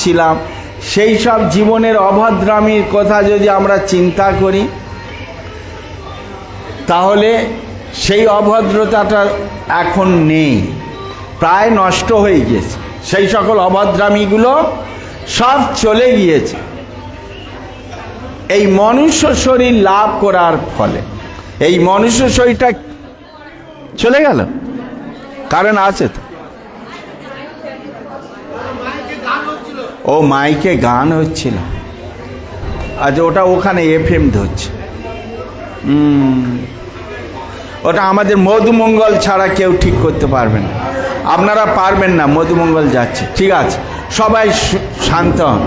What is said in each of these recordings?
ছিলাম। সেই সব জীবনের অভদ্রামির কথা যদি আমরা চিন্তা করি, তাহলে সেই অভদ্রতাটা এখন নেই। প্রায় নষ্ট হয়ে গিয়েছে সেই সকল অভদ্রামিগুলো সব চলে গিয়েছে। এই মনুষ্য শরীর লাভ করার ফলে। এই মনুষ্য শরীরটা চলে গেল। কারণ আছে তো। ও মাইকে গান হচ্ছিল। আজ ওটা ওখানে এফ এম ধরছে। ওটা আমাদের মধুমঙ্গল ছাড়া কেউ ঠিক করতে পারবে না। আপনারা পারবেন না, মধুমঙ্গল যাচ্ছে। ঠিক আছে, সবাই শান্ত হন।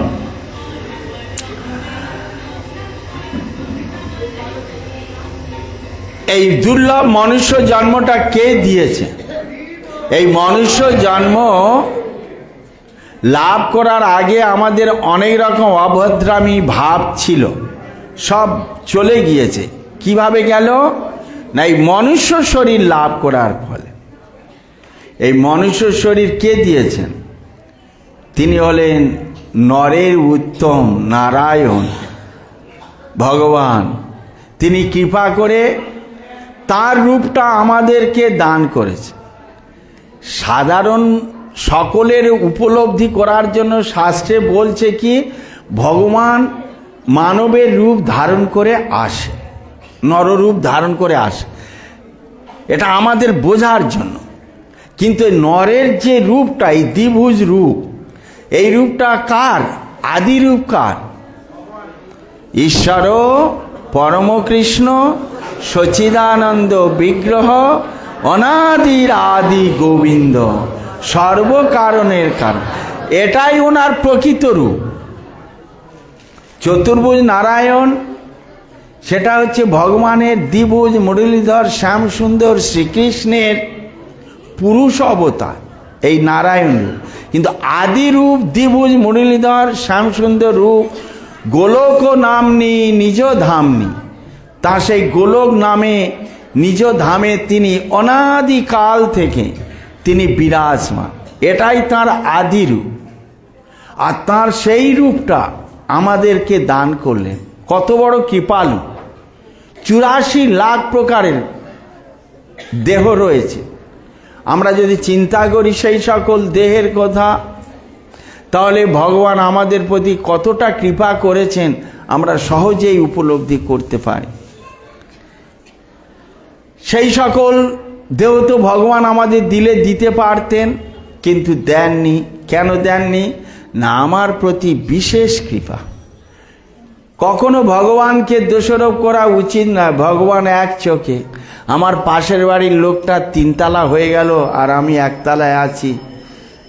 এই দুর্লভ মনুষ্য জন্মটা কে দিয়েছে? এই মনুষ্য জন্ম লাভ করার আগে আমাদের অনেক রকম অভদ্রামী ভাব ছিল। সব চলে গিয়েছে। কীভাবে গেল? না, এই মনুষ্য শরীর লাভ করার ফলে। এই মনুষ্য শরীর কে দিয়েছেন? তিনি হলেন নরের উত্তম নারায়ণ ভগবান। তিনি কৃপা করে তার রূপটা আমাদেরকে দান করেছে সাধারণ সকলের উপলব্ধি করার জন্য শাস্ত্রে বলছে কি, ভগবান মানবের রূপ ধারণ করে আসে, নররূপ ধারণ করে আসে। এটা আমাদের বোঝার জন্য। কিন্তু নরের যে রূপটা, এই দ্বিভুজ রূপ, এই রূপটা কার? আদি রূপ কার? ঈশ্বর পরমকৃষ্ণ সচিদানন্দ বিগ্রহ অনাদির আদি গোবিন্দ। সর্বকারণের কারণ। এটাই ওনার প্রকৃত রূপ। চতুর্ভুজ নারায়ণ, সেটা হচ্ছে ভগবানের দ্বিভুজ মুরলীধর শ্যামসুন্দর শ্রীকৃষ্ণের পুরুষ অবতার, এই নারায়ণ রূপ। কিন্তু আদি রূপ, দ্বিভুজ মুরলীধর শ্যামসুন্দর রূপ, গোলক নামনি নিজ ধামনি। তা সেই গোলক নামে নিজ ধামে তিনি অনাদিকাল থেকে তিনি বিরাজমান। এটাই তার আদি রূপ। আর তার সেই রূপটা আমাদেরকে দান করলেন। কত বড় কৃপালু। চুরাশি লাখ প্রকারের দেহ রয়েছে। আমরা যদি চিন্তা করি সেই সকল দেহের কথা, তাহলে ভগবান আমাদের প্রতি কতটা কৃপা করেছেন আমরা সহজেই উপলব্ধি করতে পারি। সেই সকল দেহ তো ভগবান আমাদের দিলে দিতে পারতেন, কিন্তু দেননি। কেন দেননি? না আমার প্রতি বিশেষ কৃপা। কখনো ভগবানকে দোষারোপ করা উচিত নয় ভগবান এক চোখে। আমার পাশের বাড়ির লোকটা তিনতলা হয়ে গেল আর আমি একতলায় আছি।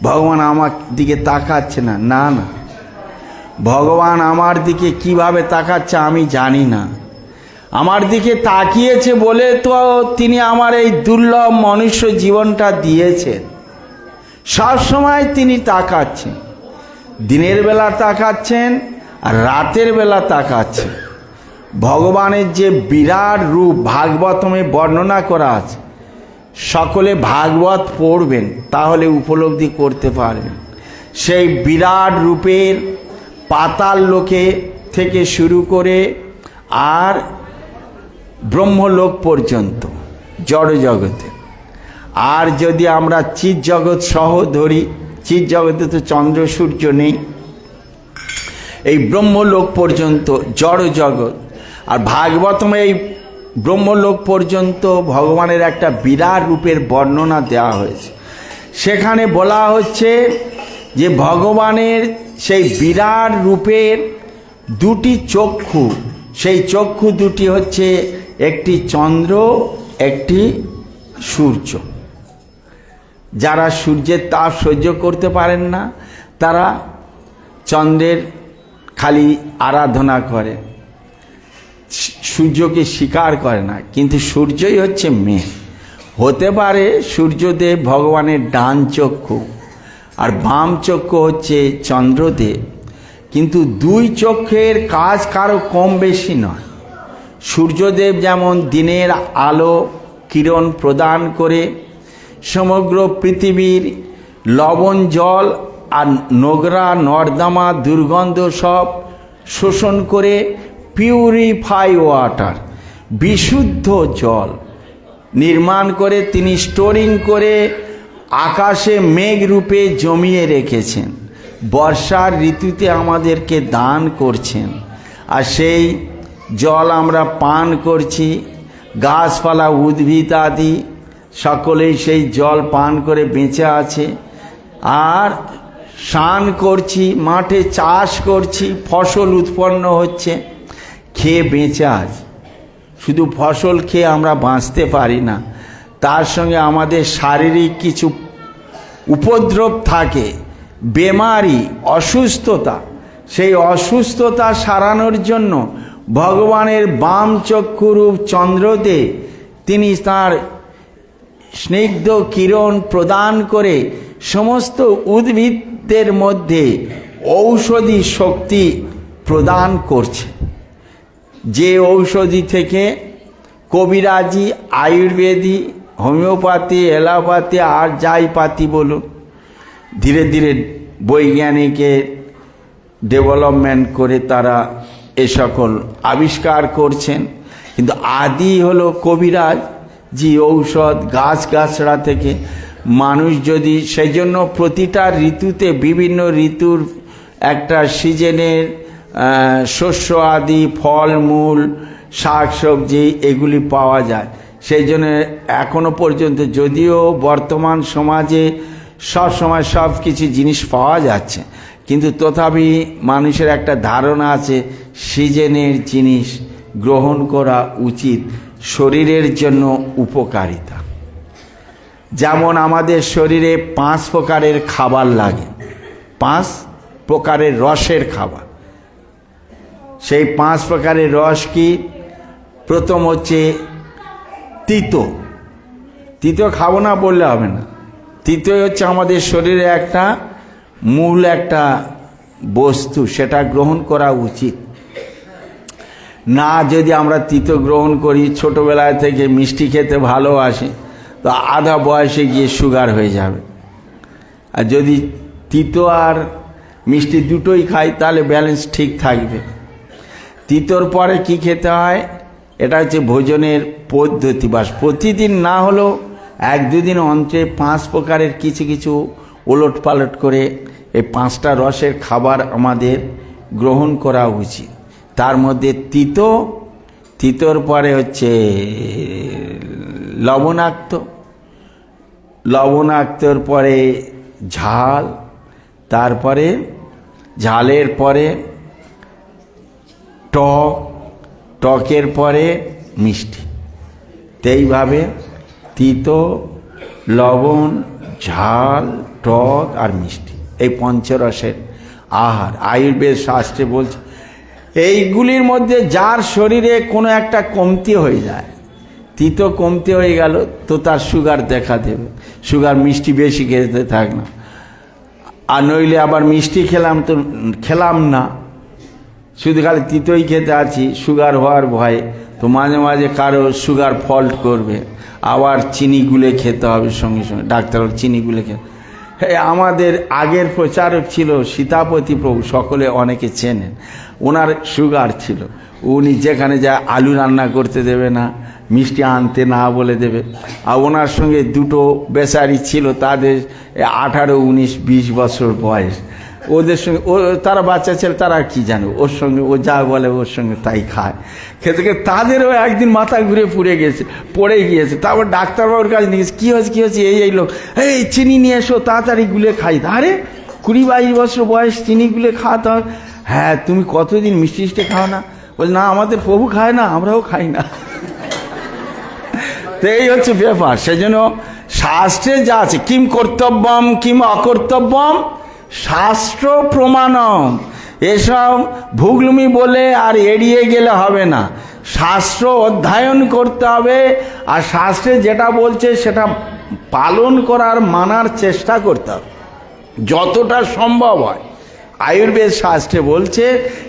ভগবান আমার দিকে তাকাচ্ছে না। না না। ভগবান আমার দিকে কীভাবে তাকাচ্ছে আমি জানি না। আমার দিকে তাকিয়েছে বলে তো তিনি আমার এই দুর্লভ মনুষ্য জীবনটা দিয়েছেন সব সময় তিনি তাকাচ্ছেন। দিনের বেলা তাকাচ্ছেন আর রাতের বেলা তাকাচ্ছেন। ভগবানের যে বিরাট রূপ ভাগবতমে বর্ণনা করা আছে, সকলে ভাগবত পড়বেন, তাহলে উপলব্ধি করতে পারবেন সেই বিরাট রূপের পাতাল লোকে থেকে শুরু করে আর ব্রহ্মলোক পর্যন্ত জড় জগতে আর যদি আমরা চিৎ জগৎ সহ ধরি চিৎ জগতে তো চন্দ্র, সূর্য নেই। এই ব্রহ্মলোক পর্যন্ত জড় জগৎ আর ভাগবতমে এই ব্রহ্মলোক পর্যন্ত ভগবানের একটা বিরাট রূপের বর্ণনা দেওয়া হয়েছে। সেখানে বলা হচ্ছে যে ভগবানের সেই বিরাট রূপের দুটি চক্ষু, সেই চক্ষু দুটি হচ্ছে একটি চন্দ্র, একটি সূর্য। যারা সূর্যের তাপ সহ্য করতে পারেন না, তারা চন্দ্রের খালি আরাধনা করে। সূর্যকে স্বীকার করে না, কিন্তু সূর্যই হচ্ছে মেয়ে হতে পারে সূর্যদেব ভগবানের ডান চক্ষু আর বাম চক্ষু হচ্ছে চন্দ্রদেব, কিন্তু দুই চক্ষের কাজ কারও কম বেশি নয়। সূর্যদেব যেমন দিনের আলো, কিরণ প্রদান করে, সমগ্র পৃথিবীর লবণ, জল আর নোংরা নর্দমা দুর্গন্ধ সব শোষণ করে পিউরিফাই ওয়াটার বিশুদ্ধ জল নির্মাণ করে তিনি স্টোরিং করে আকাশে মেঘ রূপে জমিয়ে রেখেছেন। বর্ষার ঋতুতে আমাদেরকে দান করছেন। আর সেই জল আমরা পান করছি, গাছপালা উদ্ভিদ আদি, সকলেই সেই জল পান করে বেঁচে আছে। আর স্নান করছি, মাঠে চাষ করছি, ফসল উৎপন্ন হচ্ছে, খেয়ে বেঁচে আছি। শুধু ফসল খেয়ে আমরা বাঁচতে পারি না, তার সঙ্গে আমাদের শারীরিক কিছু উপদ্রব থাকে, বেমারি, অসুস্থতা, সেই অসুস্থতা সারানোর জন্য ভগবানের বাম চক্ষুরূপ চন্দ্রতে তিনি তার স্নিগ্ধ কিরণ প্রদান করে সমস্ত উদ্ভিদদের মধ্যে ঔষধি শক্তি প্রদান করছে। যে ঔষধি থেকে কবিরাজি, আয়ুর্বেদী, হোমিওপ্যাথি এলোপ্যাথি আর যাই পাতি বলুন, ধীরে ধীরে বৈজ্ঞানিকের ডেভেলপমেন্ট করে তারা এ সকল আবিষ্কার করছেন। কিন্তু আদি হলো কবিরাজ, যে ঔষধ গাছ গাছড়া থেকে মানুষ যদি সেই জন্য প্রতিটা ঋতুতে বিভিন্ন ঋতুর একটা সিজনের শস্য আদি ফলমূল শাক সবজি এগুলি পাওয়া যায়। সেই জন্য এখনও পর্যন্ত যদিও বর্তমান সমাজে সব সময় সব কিছু জিনিস পাওয়া যাচ্ছে, কিন্তু তথাপি মানুষের একটা ধারণা আছে সিজনের জিনিস গ্রহণ করা উচিত শরীরের জন্য উপকারিতা। যেমন আমাদের শরীরে পাঁচ প্রকারের খাবার লাগে। পাঁচ প্রকারের রসের খাবার। সেই পাঁচ প্রকারের রস কি? প্রথম হচ্ছে তিতো। তিতো খাব না বললে হবে না। তিতোই হচ্ছে আমাদের শরীরে একটা মূল একটা বস্তু, সেটা গ্রহণ করা উচিত। না যদি আমরা তিতো গ্রহণ করি, ছোটোবেলায় থেকে মিষ্টি খেতে ভালোবাসি, তো আধা বয়সে গিয়ে সুগার হয়ে যাবে। আর যদি তিতো আর মিষ্টি দুটোই খাই, তাহলে ব্যালেন্স ঠিক থাকবে। তিতোর পরে কি খেতে হয়? এটা হচ্ছে ভোজনের পদ্ধতি বাস। প্রতিদিন না হলেও এক দুদিন অন্তরে পাঁচ প্রকারের কিছু কিছু ওলট পালট করে এই পাঁচটা রসের খাবার আমাদের গ্রহণ করা উচিত। তার মধ্যে তিতো, তিতোর পরে হচ্ছে লবণাক্ত, লবণাক্তর পরে ঝাল, তারপরে ঝালের পরে টক, টকের পরে মিষ্টি। তো এইভাবে তিতো, লবণ, ঝাল, টক আর মিষ্টি। এই পঞ্চরসের আহার। আয়ুর্বেদ শাস্ত্রে বলছে এইগুলির মধ্যে যার শরীরে কোনো একটা কমতি হয়ে যায়, তিতো কমতি হয়ে গেল, তো তার সুগার দেখা দেবে। সুগার মিষ্টি বেশি খেতে থাক না। আর নইলে আবার মিষ্টি খেলাম তো খেলাম না। শুধু খালি তিতই খেতে আছি, সুগার হওয়ার ভয়ে। তো মাঝে মাঝে কারও সুগার ফল্ট করবে। আবার চিনি গুলে খেতে হবে সঙ্গে সঙ্গে ডাক্তার চিনি গুলে খেতে। আমাদের আগের প্রচারক ছিল সীতাপতি প্রভু, সকলে অনেকে চেনেন। ওনার সুগার ছিল। উনি যেখানে যায় আলু রান্না করতে দেবে না, মিষ্টি আনতে না বলে দেবে। আর ওনার সঙ্গে দুটো বেচারি ছিল, তাদের আঠারো, উনিশ, বিশ বছর বয়স। ওদের সঙ্গে, ও, তারা বাচ্চা ছেলে, তারা কি জানে? ওর সঙ্গে, ও যা বলে ওর সঙ্গে তাই খায়। খেতে খেতে তাদেরও একদিন মাথা ঘুরে পুড়ে গেছে, পড়ে গিয়েছে। তারপর ডাক্তারবাবুর কাছে নিয়ে কী হয়েছে কী হয়েছে? এই এই লোক, এই চিনি নিয়ে এসো, তাড়াতাড়ি গুলে খাই। আরে, কুড়ি বাইশ বছর বয়স, চিনি গুলে খাওয়াতে হবে হ্যাঁ তুমি কতদিন মিষ্টি মিষ্টি খাও না? বলছে না, আমাদের প্রভু খায় না, আমরাও খাই না। তো এই হচ্ছে ব্যাপার। সেই জন্য শাস্ত্রে যা আছে, কিম কর্তব্যম, কিম অকর্তব্যম, শাস্ত্র প্রমাণম। এসব ভুগলুমি বলে আর এড়িয়ে গেলে হবে না। শাস্ত্র অধ্যয়ন করতে হবে, আর শাস্ত্রে যেটা বলছে সেটা পালন করার মানার চেষ্টা করতে হবে। যতটা সম্ভব হয়। আয়ুর্বেদ শাস্ত্রে বলছে,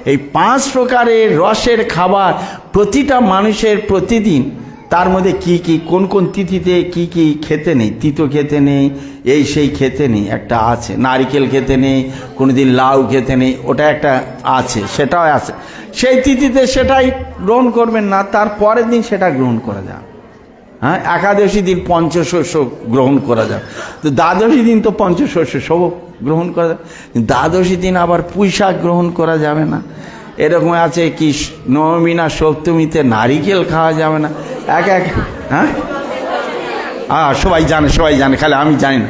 এই পাঁচ প্রকারের রসের খাবার প্রতিটা মানুষের প্রতিদিন, তার মধ্যে কি কি, কোন কোন তিথিতে কি কি খেতে নেই, তিতো খেতে নেই, এই সেই খেতে নেই, একটা আছে, নারিকেল খেতে নেই কোনো দিন লাউ খেতে নেই, ওটা একটা আছে, সেটাও আছে। সেই তিথিতে সেটাই গ্রহণ করবেন না, তার পরের দিন সেটা গ্রহণ করা যাবে। হ্যাঁ? একাদশী দিন পঞ্চশস্য গ্রহণ করা যাবে তো দ্বাদশী দিন তো পঞ্চশস্য সব গ্রহণ করা কিন্তু দ্বাদশী দিন আবার পুঁই শাক গ্রহণ করা যাবে না। এরকম আছে কি, নবমী না সপ্তমীতে নারিকেল খাওয়া যাবে না। এক এক হ্যাঁ? হ্যাঁ সবাই জানে সবাই জানে, খালি আমি জানি না।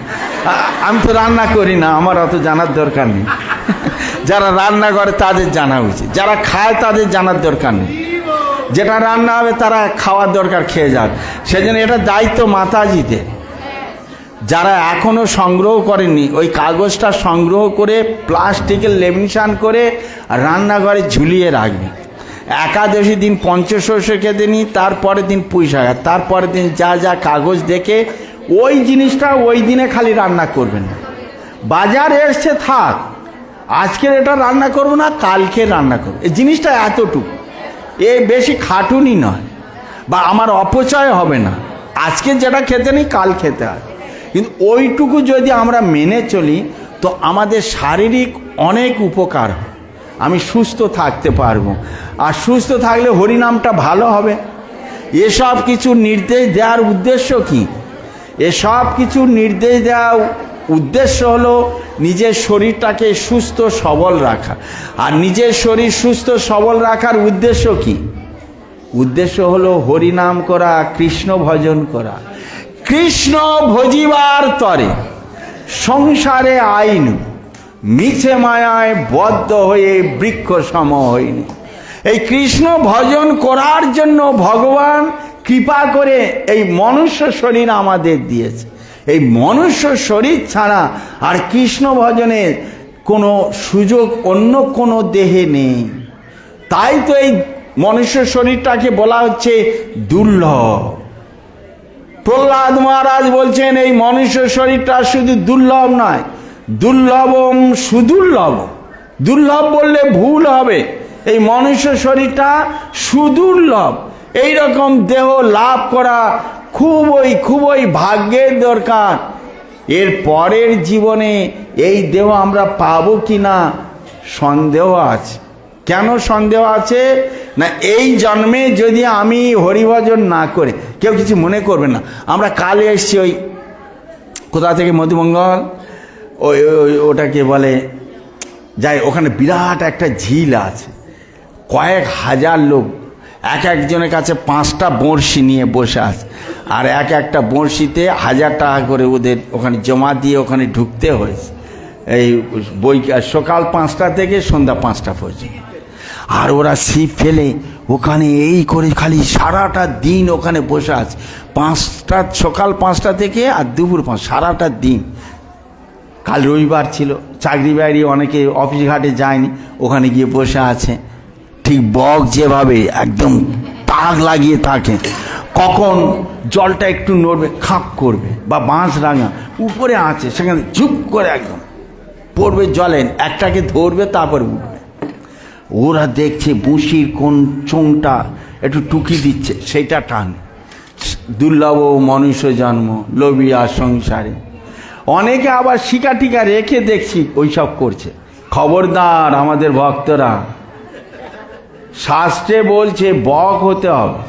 আমি তো রান্না করি না, আমার অত জানার দরকার নেই। যারা রান্না করে তাদের জানা উচিত, যারা খায় তাদের জানার দরকার নেই। যেটা রান্না হবে তারা খাওয়ার দরকার খেয়ে যাবে সেজন্য এটা দায়িত্ব মাতাজিতে যারা এখনও সংগ্রহ করেনি ওই কাগজটা সংগ্রহ করে, প্লাস্টিকের লেমিনেশন করে রান্নাঘরে ঝুলিয়ে রাখবে। একাদশী দিন পঞ্চশস্য খেতে নিই তারপরের দিন পুঁই তারপরের দিন যা যা কাগজ দেখে, ওই জিনিসটা ওই দিনে খালি রান্না করবেন না। বাজার এসছে, থাক। আজকের এটা রান্না করব না, কালকে রান্না করব। এই জিনিসটা এতটুকু। এ বেশি খাটুনি নয়। বা আমার অপচয় হবে না। আজকে যেটা খেতে নেই, কাল খেতে হয়। কিন্তু ওইটুকু যদি আমরা মেনে চলি, তো আমাদের শারীরিক অনেক উপকার হয়। আমি সুস্থ থাকতে পারব। আর সুস্থ থাকলে হরিনামটা ভালো হবে। এসব কিছু নির্দেশ দেওয়ার উদ্দেশ্য কি? এসব কিছু নির্দেশ দেওয়া উদ্দেশ্য হলো নিজের শরীরটাকে সুস্থ, সবল রাখা। আর নিজের শরীর সুস্থ, সবল রাখার উদ্দেশ্য কি? উদ্দেশ্য হলো হরিনাম করা, কৃষ্ণ ভজন করা। কৃষ্ণ ভজিবার তরে সংসারে আইন, মিছে মায়ায় বদ্ধ হয়ে বৃক্ষ সম হয়নি এই কৃষ্ণ ভজন করার জন্য ভগবান কৃপা করে এই মনুষ্য শরীর আমাদের দিয়েছে। এই মনুষ্য শরীর ছাড়া আর কৃষ্ণ ভজনের কোনো সুযোগ অন্য কোনো দেহে নেই। তাই তো এই মনুষ্য শরীরটাকে বলা হচ্ছে দুর্লভ। প্রহ্লাদ মহারাজ বলছেন, এই মনুষ্য শরীরটা শুধু দুর্লভ নয়, দুর্লভম সুদুর্লভ। দুর্লভ বললে ভুল হবে। এই মনুষ্য শরীরটা সুদুর্লভ। এই রকম দেহ লাভ করা খুবই খুবই ভাগ্যের দরকার। এর পরের জীবনে এই দেহ আমরা পাবো কি না সন্দেহ আছে। কেন সন্দেহ আছে? না, এই জন্মে যদি আমি হরিভজন না করে, কেউ কিছু মনে করবে না। আমরা কালে এসছি ওই কোথা থেকে, মধুমঙ্গল? ওই, ওটাকে বলে, যাই, ওখানে বিরাট একটা ঝিল আছে। কয়েক হাজার লোক এক একজনের কাছে পাঁচটা বড়শি নিয়ে বসে আছে। আর এক একটা বড়শিতে হাজার টাকা করে ওদের ওখানে জমা দিয়ে ওখানে ঢুকতে হয়েছে। এই বই সকাল পাঁচটা থেকে সন্ধ্যা পাঁচটা পর্যন্ত। আর ওরা ছিপ ফেলে ওখানে এই করে খালি সারাটা দিন ওখানে বসে আছে। পাঁচটা, সকাল পাঁচটা থেকে আর দুপুর পাঁচ সারাটা দিন। কাল রবিবার ছিল, চাকরি বাড়ি অনেকে অফিস ঘাটে যায়নি, ওখানে গিয়ে বসে আছে। ঠিক বক যেভাবে একদম তাক লাগিয়ে থাকে, কখন জলটা একটু নড়বে, খাপ করবে বা বাঁশ রাঙা উপরে আছে, সেখানে চুপ করে একদম পড়বে জলে, একটাকে ধরবে, তারপর উঠবে। ওরা দেখছে বুসির কোন চোংটা একটু টুকি দিচ্ছে, সেইটা টান। দুর্লভ মনুষ্য জন্ম লোভিয়া সংসারে। অনেকে আবার শিকা টিকা রেখে দেখছি, ওইসব করছে। খবরদার আমাদের ভক্তরা শাস্ত্রে বলছে, বক হতে হবে।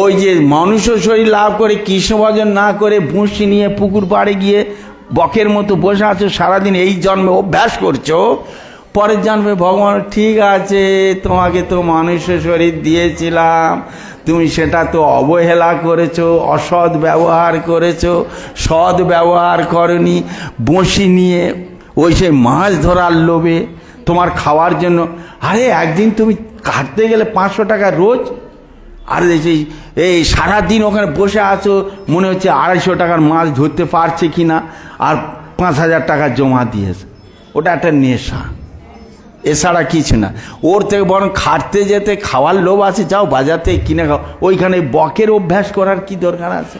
ওই যে মনুষ্য শরীর লাভ করে, কৃষ্ণ ভজন না করে বুঁসি নিয়ে পুকুর পাড়ে গিয়ে বকের মতো বসে আছো, সারাদিন এই জন্মে অভ্যাস করছ? পরের জন্মে ভগবান, ঠিক আছে, তোমাকে তো মনুষ্য শরীর দিয়েছিলাম। তুমি সেটা তো অবহেলা করেছ, অসৎ ব্যবহার করেছ, সৎ ব্যবহার করনি। বঁশি নিয়ে ওই সেই মাছ ধরার লোভে তোমার খাওয়ার জন্য। আরে, একদিন তুমি কাটতে গেলে পাঁচশো টাকা রোজ? আর, এই এই সারাদিন ওখানে বসে আছো, মনে হচ্ছে আড়াইশো টাকার মাছ ধরতে পারছে কি না আর পাঁচ হাজার টাকা জমা দিয়েছে। ওটা একটা নেশা। এছাড়া কিছু না। ওর থেকে বরং খাটতে যেতে, খাওয়ার লোভ আছে, যাও থেকে কিনে খাও। ওইখানে বকের অভ্যাস করার কি দরকার আছে?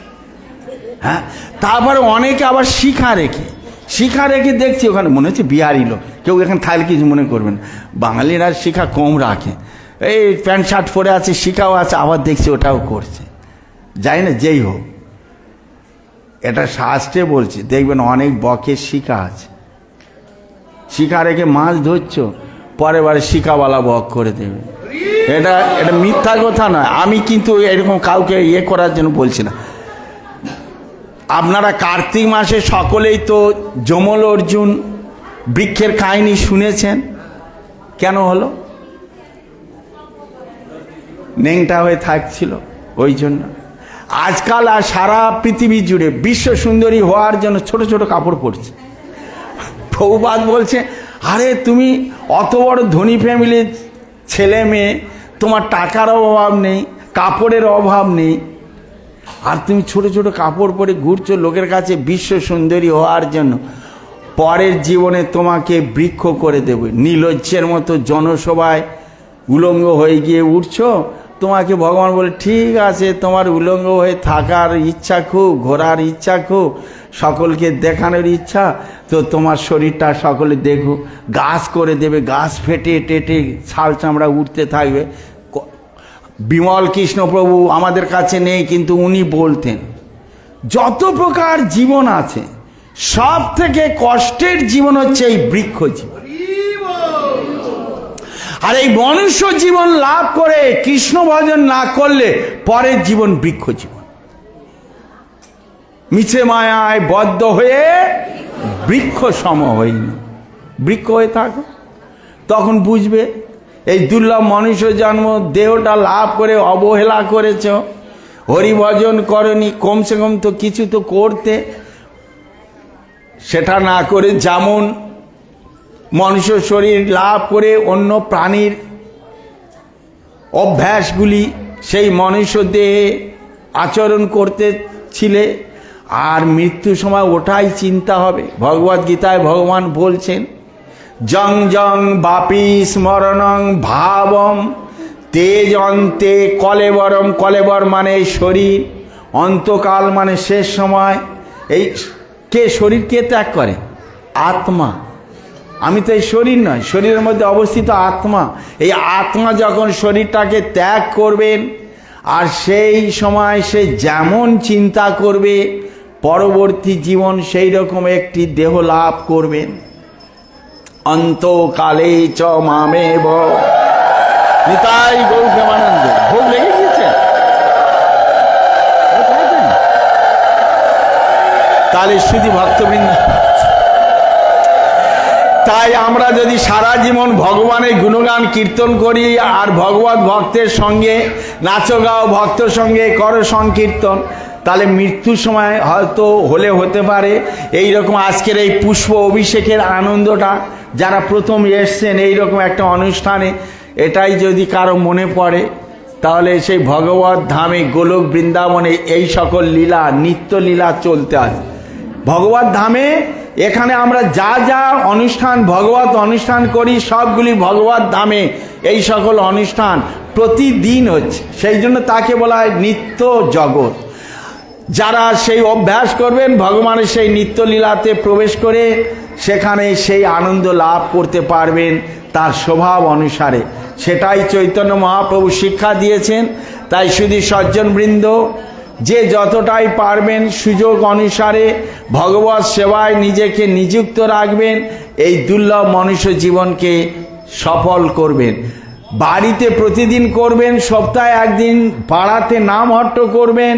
হ্যাঁ? তারপরে অনেকে আবার শিখা রেখে। শিখা রেখে দেখছি ওখানে, মনে হচ্ছে বিহারি লোক। কেউ এখানে থাকলে কিছু মনে করবেন বাঙালিরা শিখা কম রাখে। এই প্যান্ট শার্ট পরে আছে, শিখাও আছে, আবার দেখছি ওটাও করছে। যাই না, যেই হোক। এটা শাস্ত্রে বলছে, দেখবেন অনেক বকের শিখা আছে। শিখা রেখে মাছ ধরছ পরে বারে শিকাওয়ালা বক করে দেবে। এটা এটা মিথ্যা কথা নয়। আমি কিন্তু এরকম কাউকে ইয়ে করার জন্য বলছি না। আপনারা কার্তিক মাসে সকলেই তো যমল অর্জুন বৃক্ষের কাহিনী শুনেছেন? কেন হলো? নেংটা হয়ে থাকছিল, ওই জন্য। আজকাল আর সারা পৃথিবী জুড়ে, বিশ্ব সুন্দরী হওয়ার জন্য ছোট ছোট কাপড় পরছে। প্রভুপাত বলছে, আরে তুমি অত বড় ধনী ফ্যামিলির ছেলে মেয়ে, তোমার টাকার অভাব নেই, কাপড়ের অভাব নেই আর তুমি ছোট ছোট কাপড় পরে ঘুরছো লোকের কাছে বিশ্ব সুন্দরী হওয়ার জন্য। পরের জীবনে তোমাকে বৃক্ষ করে দেবে। নীলজ্জের মতো জনসভায় উলঙ্গ হয়ে গিয়ে উঠছো। তোমাকে ভগবান বলে, ঠিক আছে, তোমার উলঙ্গ হয়ে থাকার ইচ্ছা খুব, ঘোরার ইচ্ছা খুব, সকলকে দেখানোর ইচ্ছা। তো তোমার শরীরটা সকলে দেখো গাছ করে দেবে, গাছ ফেটে টেটে ছাল চামড়া উঠতে থাকবে। বিমল কৃষ্ণপ্রভু আমাদের কাছে নেই, কিন্তু উনি বলতেন, যত প্রকার জীবন আছে সব থেকে কষ্টের জীবন হচ্ছে এই বৃক্ষ জীবন। আর এই মনুষ্য জীবন লাভ করে কৃষ্ণ ভজন না করলে পরের জীবন বৃক্ষ জীবন। মিছে মায়ায় বদ্ধ হয়ে বৃক্ষ সম হইনি বৃক্ষ হয়ে থাকো, তখন বুঝবে এই দুর্লভ মনুষ্য জন্ম দেহটা লাভ করে, অবহেলা করেছ। হরিভজন করনি, কমসে কম তো কিছু তো করতে। সেটা না করে যেমন মনুষ্য শরীর লাভ করে, অন্য প্রাণীর অভ্যাসগুলি সেই মনুষ্য দেহে আচরণ করতে ছিলে। আর মৃত্যু সময় ওটাই চিন্তা হবে। ভগবদ্গীতায় ভগবান বলছেন জং জং বাপি স্মরণং ভাবম। তেজ অন্তে কলেবরম, কলেবর মানে শরীর, অন্তকাল মানে শেষ সময়। এই কে শরীর কে ত্যাগ করে? আত্মা। আমি তো এই শরীর নয়, শরীরের মধ্যে অবস্থিত আত্মা। এই আত্মা যখন শরীরটাকে ত্যাগ করবেন, আর সেই সময় সে যেমন চিন্তা করবে, পরবর্তী জীবন সেই রকম একটি দেহ লাভ করবেন। অন্তকালে চ মামে নিতাই গৌর প্রেমানন্দ। ভোগ লেগে গিয়েছে? তাহলে শুধু ভক্তবৃন্দ, তাই আমরা যদি সারা জীবন ভগবানের গুণগান কীর্তন করি আর ভগবত ভক্তের সঙ্গে নাচো গাও ভক্তর সঙ্গে করো সংকীর্তন, তাহলে মৃত্যুর সময় হয়তো হলে হতে পারে। এই রকম আজকের এই পুষ্প অভিষেকের আনন্দটা যারা প্রথম এসছেন এই রকম একটা অনুষ্ঠানে, এটাই যদি কারও মনে পড়ে, তাহলে সেই ভগবত ধামে গোলক বৃন্দাবনে এই সকল লীলা, নিত্য লীলা চলতে আছে। ভগবত ধামে এখানে আমরা যা যা অনুষ্ঠান, ভগবত অনুষ্ঠান করি, সবগুলি ভগবত ধামে এই সকল অনুষ্ঠান প্রতিদিন হচ্ছে। সেই জন্য তাকে বলা হয় নিত্য জগৎ। যারা সেই অভ্যাস করবেন, ভগবানের সেই নিত্যলীলাতে প্রবেশ করে সেখানে সেই আনন্দ লাভ করতে পারবেন তার স্বভাব অনুসারে। সেটাই চৈতন্য মহাপ্রভু শিক্ষা দিয়েছেন। তাই শুধু সজ্জনবৃন্দ যে যতটাই পারবেন সুযোগ অনুসারে ভগবত সেবায় নিজেকে নিযুক্ত রাখবেন, এই দুর্লভ মনুষ্য জীবনকে সফল করবেন। বাড়িতে প্রতিদিন করবেন, সপ্তাহে একদিন পাড়াতে নাম হট্ট করবেন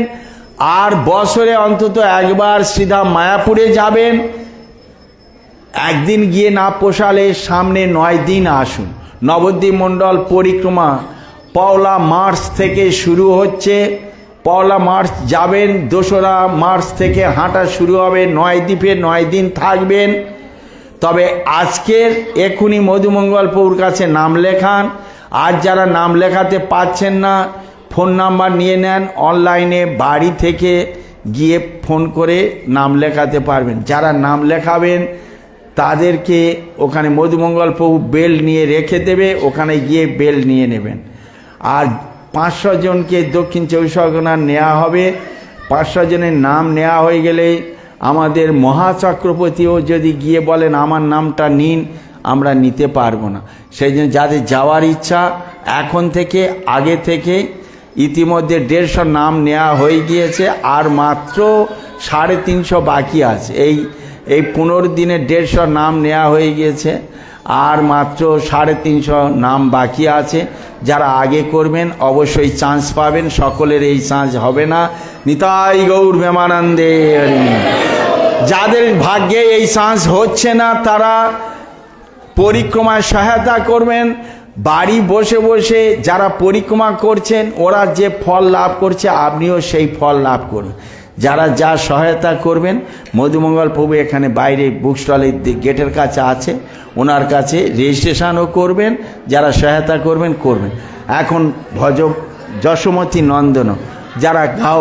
আর বছরে অন্তত একবার সিধা মায়াপুরে যাবেন। একদিন গিয়ে না পোষালে সামনে নয় দিন আসুন। নবদ্বীপ মণ্ডল পরিক্রমা পওলা মার্চ থেকে শুরু হচ্ছে। পওলা মার্চ যাবেন, দোসরা মার্চ থেকে হাঁটা শুরু হবে। নয় দ্বীপে নয় দিন থাকবেন। তবে আজকের এক্ষুনি মধুমঙ্গলপুর কাছে নাম লেখান। আর যারা নাম লেখাতে পাচ্ছেন না ফোন নাম্বার নিয়ে নেন, অনলাইনে বাড়ি থেকে গিয়ে ফোন করে নাম লেখাতে পারবেন। যারা নাম লেখাবেন, তাদেরকে ওখানে মধুমঙ্গল প্রভু বেল নিয়ে রেখে দেবে, ওখানে গিয়ে বেল নিয়ে নেবেন। আর পাঁচশো জনকে দক্ষিণ চব্বিশ পরগনা নেওয়া হবে। পাঁচশো জনের নাম নেওয়া হয়ে গেলে আমাদের মহাচক্রবর্তীও যদি গিয়ে বলেন, আমার নামটা নিন, আমরা নিতে পারব না। সেই জন্য যাদের যাওয়ার ইচ্ছা, এখন থেকে, আগে থেকে ইতিমধ্যে দেড়শো নাম নেওয়া হয়ে গিয়েছে, আর মাত্র সাড়ে তিনশো বাকি আছে। এই এই পনেরো দিনে দেড়শো নাম নেওয়া হয়ে গিয়েছে, আর মাত্র সাড়ে তিনশো নাম বাকি আছে। যারা আগে করবেন, অবশ্যই চান্স পাবেন, সকলের এই চান্স হবে না। নিতাই গৌর প্রেমানন্দে যাদের ভাগ্যে এই চান্স হচ্ছে না, তারা পরিক্রমায় সহায়তা করবেন বাড়ি বসে বসে যারা পরিক্রমা করছেন, ওরা যে ফল লাভ করছে, আপনিও সেই ফল লাভ করুন। যারা যা সহায়তা করবেন, মধুমঙ্গল প্রভু এখানে বাইরে বুক স্টলের গেটের কাছে আছে, ওনার কাছে রেজিস্ট্রেশনও করবেন, যারা সহায়তা করবেন করবেন। এখন ভজ যশোমতী নন্দন যারা গাও